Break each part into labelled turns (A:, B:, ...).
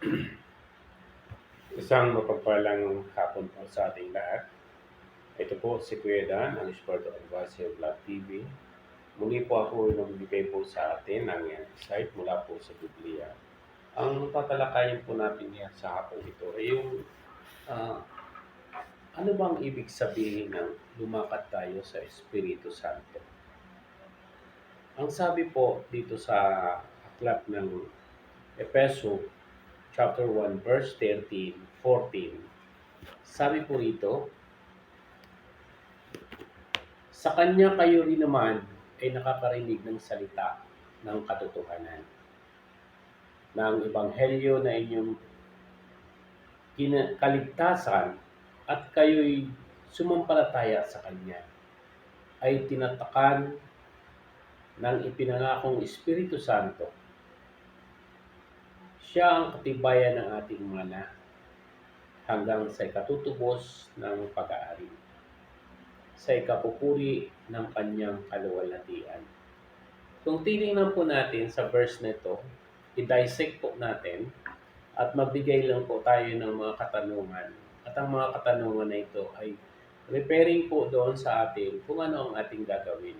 A: Isang mapagpalang hapon po sa ating lahat. Ito po si Kuya Dan, ang Sport Advice Vlog TV. Muli po ako nagbibigay po sa atin ng insight mula po sa Biblia. Ang tatalakayin po natin niya sa hapon ito ay yung ah, ano bang ibig sabihin ng lumakad tayo sa Espiritu Santo? Ang sabi po dito sa aklat ng Epeso chapter 1 verse 13, 14. Sabi po rito, sa kanya kayo rin naman ay nakakarinig ng salita ng katotohanan ng ebanghelyo na inyong kaligtasan at kayo'y sumampalataya sa kanya ay tinatakan ng ipinangakong Espiritu Santo siya ang katibayan ng ating mana hanggang sa ikatutubos ng pag-aari, sa ikapupuri ng kanyang kaluwalhatian. Kung titingnan po natin sa verse nito, i-dissect po natin at magbigay lang po tayo ng mga katanungan. At ang mga katanungan na ito ay referring po doon sa atin kung ano ang ating gagawin.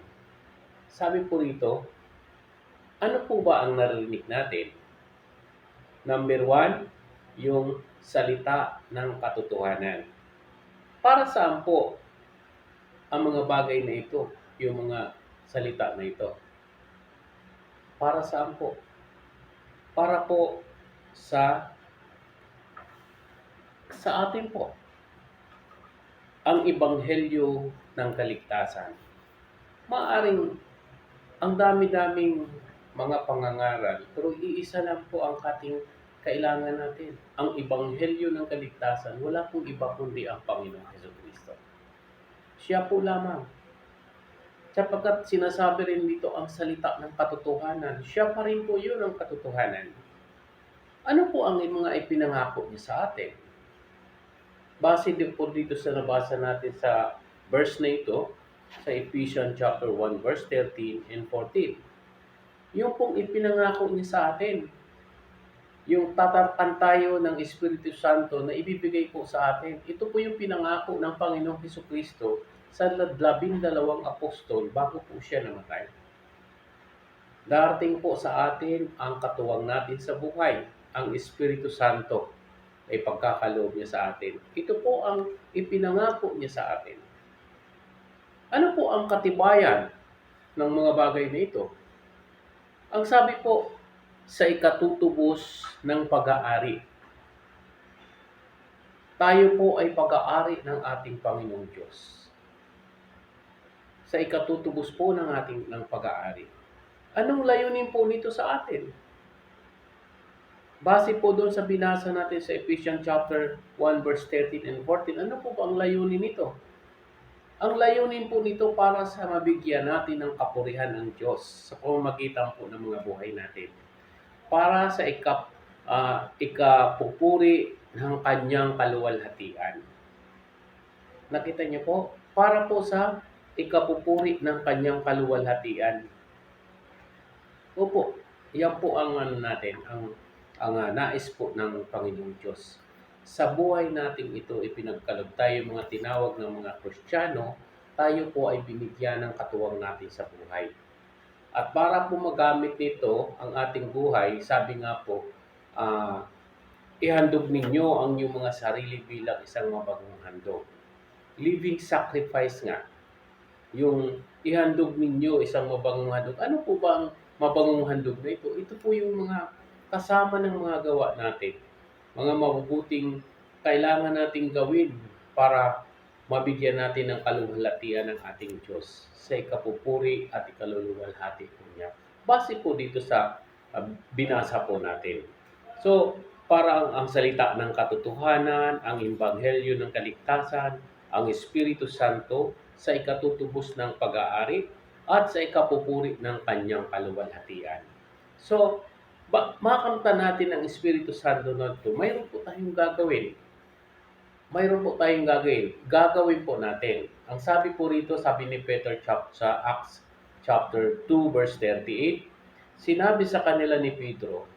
A: Sabi po rito, ano po ba ang narinig natin? Number one, yung salita ng katotohanan. Para saan po ang mga bagay na ito, yung mga salita na ito? Para saan po? Para po sa sa atin po ang ibanghelyo ng kaligtasan. Maaring ang dami-daming mga pangangaral, pero iisa lang po ang ating kailangan natin. Ang ibanghelyo ng kaligtasan, wala pong iba kundi ang Panginoong Heso Kristo. Siya po lamang. Sapagkat sinasabi rin dito ang salita ng katotohanan, siya pa rin po yun ang katotohanan. Ano po ang mga ipinangako niya sa atin? Base din po dito sa nabasa natin sa verse na ito, sa Ephesians chapter 1 verse 13 and 14. Yung pong ipinangako niya sa atin, yung tatarpan tayo ng Espiritu Santo na ibibigay po sa atin. Ito po yung pinangako ng Panginoong Heso Kristo sa labing dalawang apostol bago po siya namatay. Darating po sa atin ang katuwang natin sa buhay, ang Espiritu Santo ay pagkakaloob niya sa atin. Ito po ang ipinangako niya sa atin. Ano po ang katibayan ng mga bagay na ito? Ang sabi po, sa ikatutubos ng pag-aari. Tayo po ay pag-aari ng ating Panginoong Diyos. Sa ikatutubos po ng ating ng pag-aari. Anong layunin po nito sa atin? Base po doon sa binasa natin sa Ephesians chapter 1 verse 13 and 14, ano po ba ang layunin nito? Ang layunin po nito para sa mabigyan natin ng kapurihan ng Diyos sa pamamagitan po ng mga buhay natin. Para sa ikap, ah, ikapupuri ng kanyang kaluwalhatian. Nakita niyo po? Para po sa ikapupuri ng kanyang kaluwalhatian. Opo, yan po ang ano natin, ang ang ah, nais po ng Panginoong Diyos. Sa buhay natin ito ipinagkaloob tayo mga tinawag ng mga Kristiyano, tayo po ay binigyan ng katuwang natin sa buhay. At para po magamit nito ang ating buhay, sabi nga po, ah, ihandog ninyo ang inyong mga sarili bilang isang mabagong handog. Living sacrifice nga. Yung ihandog ninyo isang mabagong handog. Ano po ba ang mabagong handog na ito? Ito po yung mga kasama ng mga gawa natin. Mga mabubuting kailangan nating gawin para mabigyan natin ng kaluwalhatian ng ating Diyos sa ikapupuri at ikaluluwalhati po niya. Base po dito sa uh, binasa po natin. So, para ang, ang salita ng katotohanan, ang imbanghelyo ng kaligtasan, ang Espiritu Santo sa ikatutubos ng pag-aari at sa ikapupuri ng kanyang kaluwalhatian. So, ba, makamta natin ang Espiritu Santo na ito, mayroon po tayong gagawin. Mayroon po tayong gagawin. Gagawin po natin. Ang sabi po rito, sabi ni Peter chap, sa Acts chapter 2 verse 38, sinabi sa kanila ni Pedro,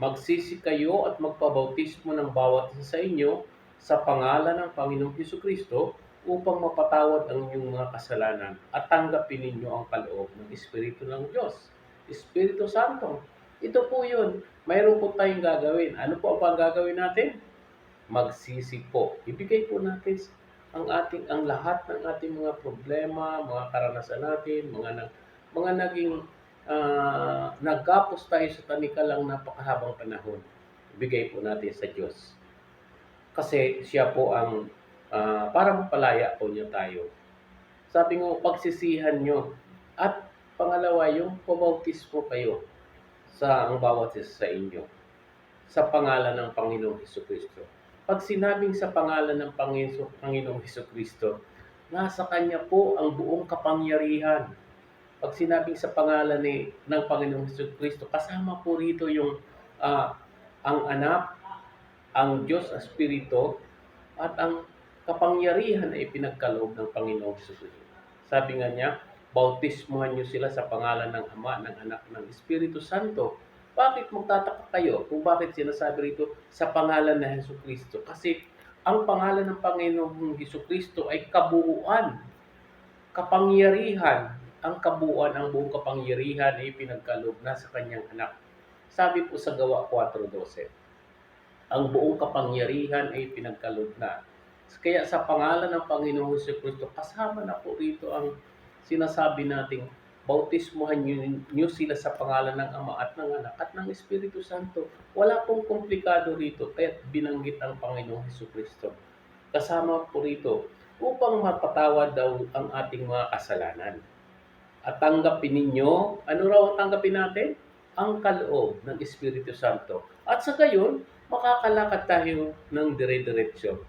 A: magsisi kayo at magpabautismo ng bawat isa sa inyo sa pangalan ng Panginoong Hesus Kristo upang mapatawad ang inyong mga kasalanan at tanggapin ninyo ang kaloob ng Espiritu ng Diyos. Espiritu Santo. Ito po yun. Mayroon po tayong gagawin. Ano po ang gagawin natin? Magsisi po. Ibigay po natin ang ating ang lahat ng ating mga problema, mga karanasan natin, mga nag, mga naging ah, nagkapos tayo sa tanikalang napakahabang panahon. Ibigay po natin sa Diyos. Kasi siya po ang ah, para mapalaya po niya tayo. Sabi ngo, pagsisihan nyo. At pangalawa, yung pabautismo kayo sa ang bawat isa sa inyo sa pangalan ng Panginoong Heso Kristo. Pag sinabing sa pangalan ng Panginoong, Panginoong Heso Kristo, nasa Kanya po ang buong kapangyarihan. Pag sinabing sa pangalan ni, ng Panginoong Heso Kristo, kasama po rito yung ah, ang anak, ang Diyos Espiritu, at ang kapangyarihan ay pinagkaloob ng Panginoong Heso Kristo. Sabi nga niya, bautismuhan niyo sila sa pangalan ng Ama, ng Anak, ng Espiritu Santo. Bakit magtataka kayo kung bakit sinasabi rito sa pangalan ng Heso Kristo? Kasi ang pangalan ng Panginoong Heso Kristo ay kabuuan, kapangyarihan. Ang kabuuan, ang buong kapangyarihan ay pinagkaloob na sa kanyang anak. Sabi po sa Gawa 4.12, ang buong kapangyarihan ay pinagkaloob na. Kaya sa pangalan ng Panginoong Heso Kristo, kasama na po rito ang sinasabi nating bautismuhan niyo, niyo sila sa pangalan ng Ama at ng Anak at ng Espiritu Santo. Wala pong komplikado rito kaya binanggit ang Panginoong Heso Kristo. Kasama po rito upang mapatawad daw ang ating mga kasalanan. At tanggapin ninyo, ano raw ang tanggapin natin? Ang kaloob ng Espiritu Santo. At sa gayon, makakalakad tayo ng dire-diretsyo.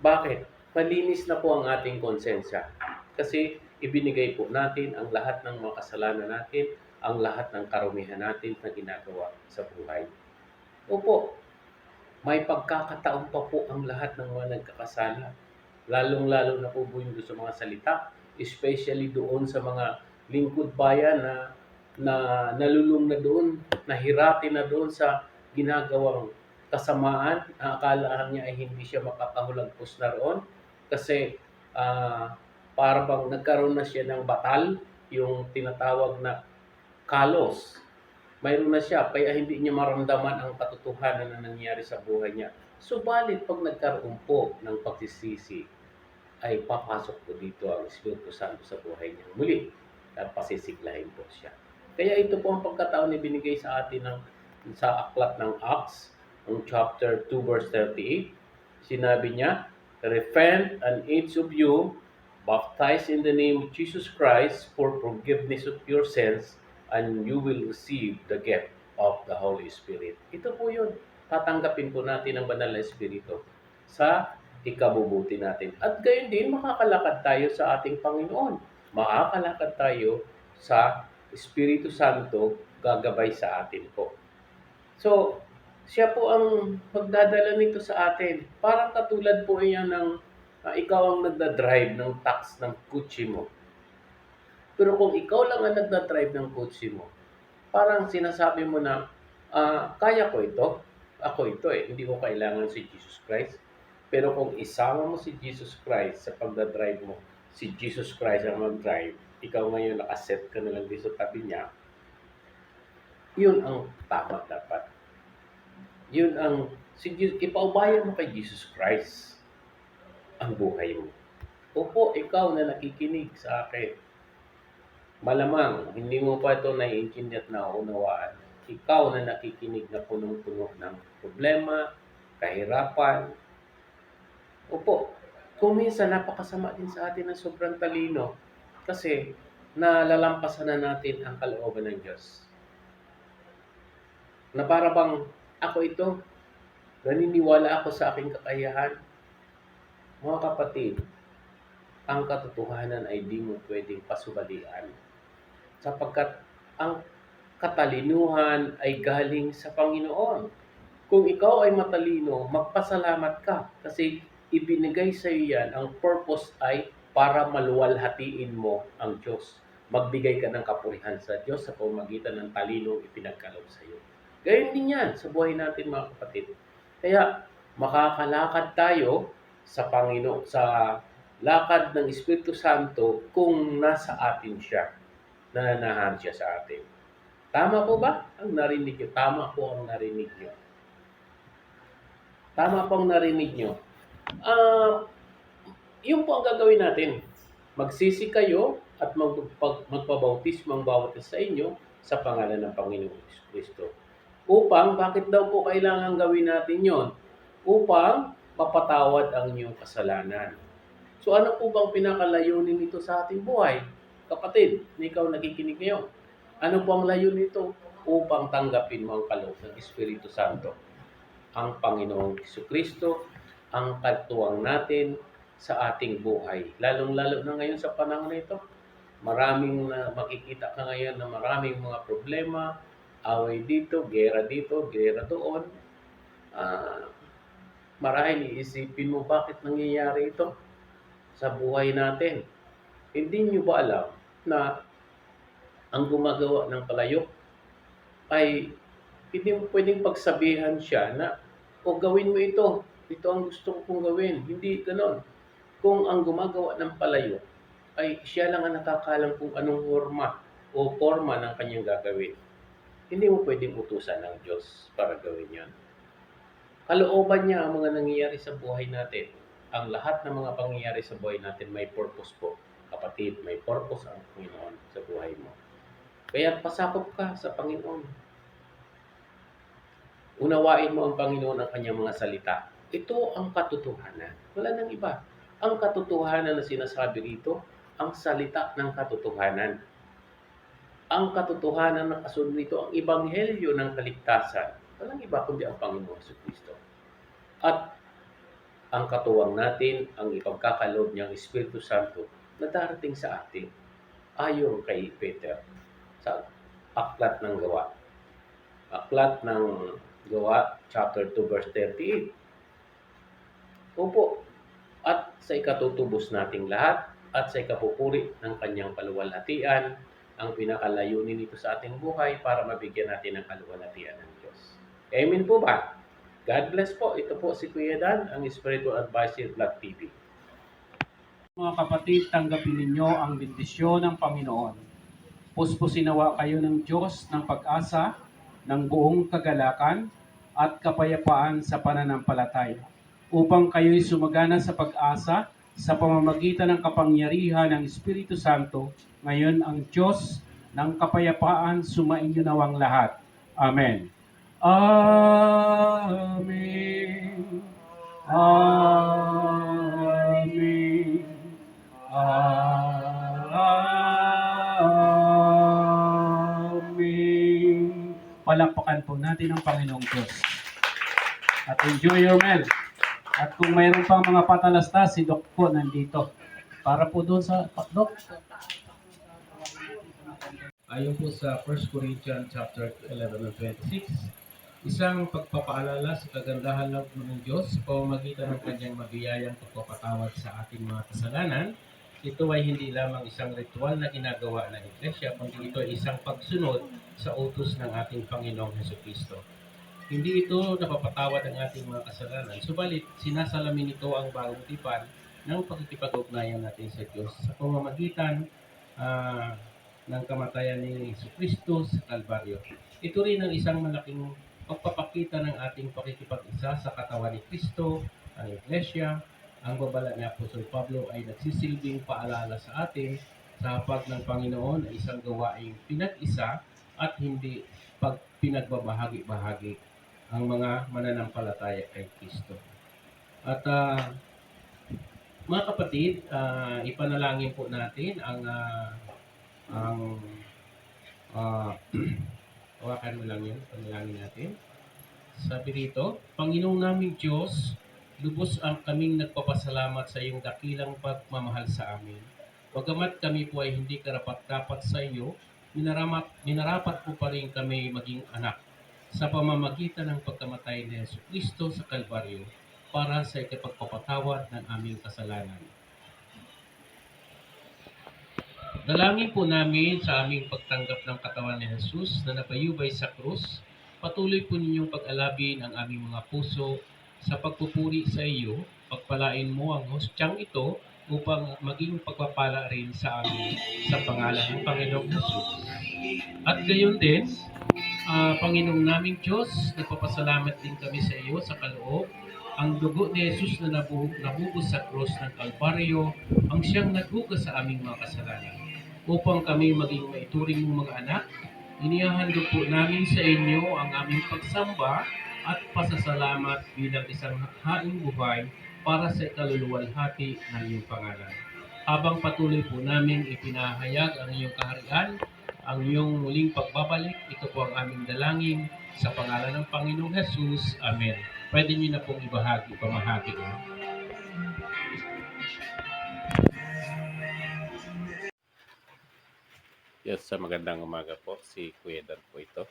A: Bakit? Malinis na po ang ating konsensya. Kasi ibinigay po natin ang lahat ng mga kasalanan natin, ang lahat ng karumihan natin na ginagawa sa buhay. Opo, may pagkakataon pa po ang lahat ng mga nagkakasala. Lalong-lalo na po po yung sa mga salita, especially doon sa mga lingkod bayan na na nalulung na doon, nahirati na doon sa ginagawang kasamaan. Akala niya ay hindi siya makakahulagpos na roon kasi ah, para bang nagkaroon na siya ng batal, yung tinatawag na kalos. Mayroon na siya, kaya hindi niya maramdaman ang katotohanan na nangyari sa buhay niya. Subalit, pag nagkaroon po ng pagsisisi, ay papasok po dito ang Espiritu Santo sa buhay niya muli at pasisiglahin po siya. Kaya ito po ang pagkataon na binigay sa atin ng, sa aklat ng Acts, ang chapter 2 verse 38. Sinabi niya, Repent and each of you baptized in the name of Jesus Christ for forgiveness of your sins and you will receive the gift of the Holy Spirit. Ito po yun. Tatanggapin po natin ang banal na Espiritu sa ikabubuti natin. At gayon din, makakalakad tayo sa ating Panginoon. Makakalakad tayo sa Espiritu Santo gagabay sa atin po. So, siya po ang magdadala nito sa atin. Parang katulad po yan ng ah, ikaw ang nagda-drive ng tax ng kutsi mo. Pero kung ikaw lang ang nagda-drive ng kutsi mo, parang sinasabi mo na, ah, kaya ko ito, ako ito eh, hindi ko kailangan si Jesus Christ. Pero kung isama mo si Jesus Christ sa pagda-drive mo, si Jesus Christ ang mag-drive, ikaw ngayon nakaset ka na lang dito sa tabi niya, yun ang tama dapat. Yun ang, si, Jesus- ipaubayan mo kay Jesus Christ ang buhay mo. Opo, ikaw na nakikinig sa akin. Malamang, hindi mo pa ito naiintindihan at naunawaan. Ikaw na nakikinig na punong-puno ng problema, kahirapan. Opo, kung minsan napakasama din sa atin ng sobrang talino kasi nalalampasan na natin ang kalooban ng Diyos. Na para bang ako ito, naniniwala ako sa aking kakayahan. Mga kapatid, ang katotohanan ay di mo pwedeng pasubalian. Sapagkat ang katalinuhan ay galing sa Panginoon. Kung ikaw ay matalino, magpasalamat ka kasi ibinigay sa iyo yan. Ang purpose ay para maluwalhatiin mo ang Diyos. Magbigay ka ng kapurihan sa Diyos sa pamagitan ng talinong ipinagkaloob sa iyo. Gayon din yan sa buhay natin mga kapatid. Kaya makakalakad tayo sa Panginoon, sa lakad ng Espiritu Santo kung nasa atin siya, nananahan siya sa atin. Tama po ba ang narinig nyo? Tama po ang narinig nyo. Tama po ang narinig nyo. Ah, yun po ang gagawin natin. Magsisi kayo at magpag, magpabautismo ang bawat isa sa inyo sa pangalan ng Panginoong Kristo. Upang, bakit daw po kailangan gawin natin yon? Upang mapatawad ang inyong kasalanan. So ano po bang pinakalayunin nito sa ating buhay? Kapatid, ikaw nakikinig ngayon. Ano po ang layunin nito? Upang tanggapin mo ang kaloob ng Espiritu Santo. Ang Panginoong Kristo ang katuwang natin sa ating buhay. Lalong-lalo na ngayon sa panahon na ito. Maraming na makikita ka ngayon na maraming mga problema, away dito, gera dito, gera doon. Ah, marahil iisipin mo bakit nangyayari ito sa buhay natin. Hindi nyo ba alam na ang gumagawa ng palayok ay hindi mo pwedeng pagsabihan siya na o gawin mo ito, ito ang gusto kong gawin. Hindi ganon. Kung ang gumagawa ng palayok ay siya lang ang nakakalam kung anong forma o forma ng kanyang gagawin. Hindi mo pwedeng utusan ng Diyos para gawin yan. Kalooban niya ang mga nangyayari sa buhay natin. Ang lahat ng mga pangyayari sa buhay natin may purpose po. Kapatid, may purpose ang Panginoon sa buhay mo. Kaya pasakop ka sa Panginoon. Unawain mo ang Panginoon ang kanyang mga salita. Ito ang katotohanan. Wala nang iba. Ang katotohanan na sinasabi rito, ang salita ng katotohanan. Ang katotohanan na kasunod nito, ang ibanghelyo ng kaligtasan. Walang iba kundi ang Panginoon sa Kristo. At ang katuwang natin, ang ipagkakaloob niyang Espiritu Santo na darating sa atin ayon kay Peter sa aklat ng gawa. Aklat ng gawa, chapter 2, verse 38. Opo, at sa ikatutubos nating lahat at sa ikapupuri ng kanyang kaluwalhatian ang pinakalayunin nito sa ating buhay para mabigyan natin ng kaluwalhatian ng. Amen po ba? God bless po. Ito po si Kuya Dan, ang Spiritual Advisor Vlog TV.
B: Mga kapatid, tanggapin ninyo ang bendisyon ng Panginoon. Puspusin nawa kayo ng Diyos ng pag-asa, ng buong kagalakan at kapayapaan sa pananampalataya, upang kayo'y sumagana sa pag-asa sa pamamagitan ng kapangyarihan ng Espiritu Santo, ngayon ang Diyos ng kapayapaan sumainyo nawang lahat. Amen. Amen. Amen. Amen. Palakpakan po natin ang Panginoong Diyos. At enjoy your meal. At kung mayroon pang mga patalastas, si Doc po nandito. Para po doon sa Doc.
A: Ayon po sa 1 Corinthians chapter 11 and 26, isang pagpapaalala sa kagandahan ng ng Diyos sa pamamagitan ng kanyang mabiyayang pagpapatawad sa ating mga kasalanan. Ito ay hindi lamang isang ritual na ginagawa ng Iglesia, kundi ito ay isang pagsunod sa utos ng ating Panginoong Heso Kristo. Hindi ito napapatawad ang ating mga kasalanan, subalit sinasalamin ito ang bagong tipan ng pagkikipag-ugnayan natin sa Diyos sa pamamagitan ah, ng kamatayan ni Kristo sa Kalbaryo. Ito rin ang isang malaking pagpapakita ng ating pakikipag-isa sa katawan ni Kristo, ang Iglesia. Ang babala ni Apostol Pablo ay nagsisilbing paalala sa atin sa hapag ng Panginoon ay isang gawaing pinag-isa at hindi pag pinagbabahagi-bahagi ang mga mananampalataya kay Kristo. At ah, mga kapatid, ah, ipanalangin po natin ang ah, ang ah hawakan mo lang yun, panalangin natin. Sabi rito, Panginoong naming Diyos, lubos ang kaming nagpapasalamat sa iyong dakilang pagmamahal sa amin. Bagamat kami po ay hindi karapat-dapat sa iyo, minaramat, minarapat po pa rin kami maging anak sa pamamagitan ng pagkamatay ni Yesu Kristo sa Kalbaryo para sa ikapagpapatawad ng aming kasalanan. Dalangin po namin sa aming pagtanggap ng katawan ni Jesus na napayubay sa krus
B: patuloy po ninyong pag-alabin ang aming mga puso sa pagpupuri sa iyo. Pagpalain mo ang hostyang ito upang maging pagpapala rin sa amin sa pangalan ng Panginoong Jesus. At gayon din, ah, Panginoong naming Diyos, nagpapasalamat din kami sa iyo sa kaloob. Ang dugo ni Jesus na nabu nabubos sa cross ng Kalbaryo ang siyang naghugas sa aming mga kasalanan. Upang kami maging maituring mong mga anak, inihahandog po namin sa inyo ang aming pagsamba at pasasalamat bilang isang haing buhay para sa ikaluluwalhati ng iyong pangalan. Habang patuloy po namin ipinahayag ang iyong kaharian, ang iyong muling pagbabalik, ito po ang aming dalangin sa pangalan ng Panginoong Jesus. Amen. Pwede niyo na pong ibahagi, pamahagi.
A: Yes, sa magandang umaga po. Si Kuya Dan po ito.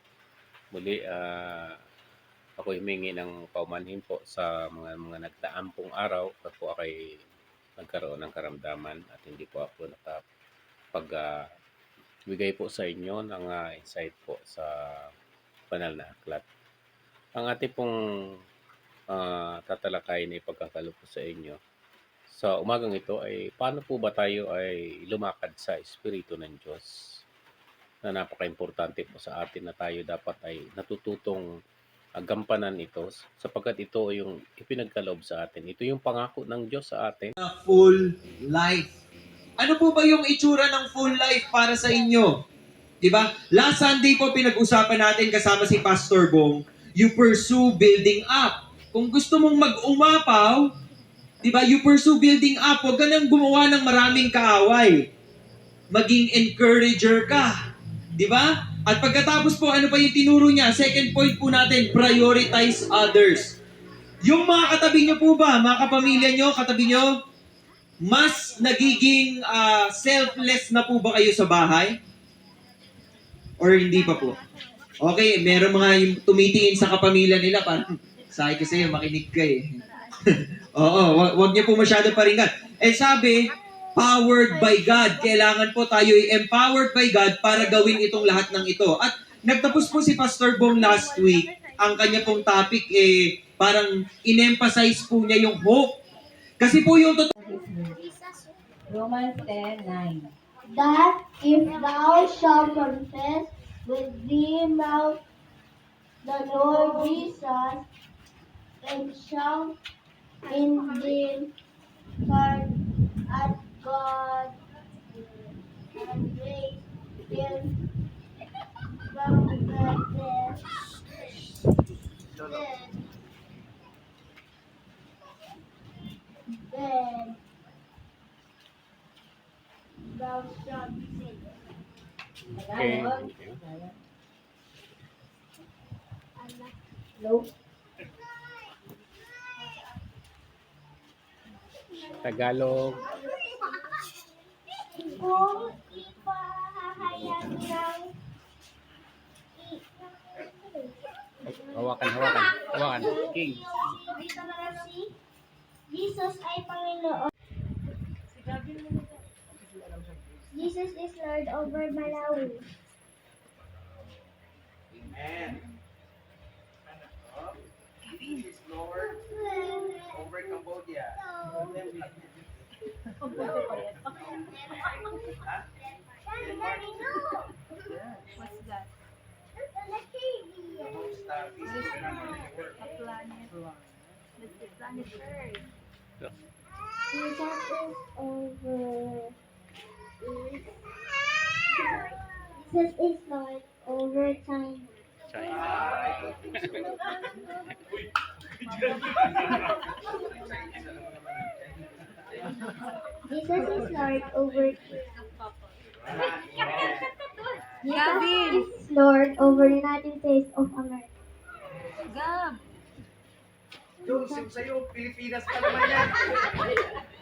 A: Muli, ah, ako humingi ng paumanhin po sa mga mga nagdaang pong araw at po ako'y nagkaroon ng karamdaman at hindi po ako nakapag ah, bigay po sa inyo ng ah, insight po sa banal na aklat. Ang ating pong ah, tatalakayin ay pagkakalo sa inyo sa umagang ito ay paano po ba tayo ay lumakad sa Espiritu ng Diyos? Na napaka-importante po sa atin na tayo dapat ay natututong ah, gampanan ito sapagkat ito yung ipinagkaloob sa atin. Ito yung pangako ng Diyos sa atin.
C: na full life. Ano po ba yung itsura ng full life para sa inyo? 'Di ba? Last Sunday po pinag-usapan natin kasama si Pastor Bong, you pursue building up. Kung gusto mong mag-umapaw, 'di ba? You pursue building up. Huwag ka nang gumawa ng maraming kaaway. Maging encourager ka. 'Di ba? At pagkatapos po, ano pa yung tinuro niya? Second point po natin, prioritize others. Yung mga katabi niyo po ba, mga kapamilya niyo, katabi niyo, mas nagiging ah, selfless na po ba kayo sa bahay? Or hindi pa po? Okay, meron mga yung tumitingin sa kapamilya nila, parang, sabi ko sa'yo, makinig ka eh. Oo, wag, wag niyo po masyado paringgan. Eh sabi, powered by God. Kailangan po tayo empowered by God para gawin itong lahat ng ito. At nagtapos po si Pastor Bong last week, ang kanya pong topic eh, parang in-emphasize po niya yung hope. Kasi po yung totoo
D: Romans 10:9.
E: that if thou shalt confess with thy mouth the Lord Jesus and shalt indeed turn at God and raise him from the dead, then, thou shalt?
A: Tagalog.
E: Kung ipahahayag ng
A: Hawakan, hawakan. Hawakan. King.
E: Dito na lang si Jesus ay Panginoon. Jesus is Lord over Malawi.
C: Amen. is Lord over Cambodia.
D: What's that? A planet. That's the planet Earth.
E: Jesus is over. Jesus is Lord over China. Jesus is Lord over Jesus is Lord over United States of America.
D: Gab!
C: Joseph, sa'yo, Pilipinas pa naman yan.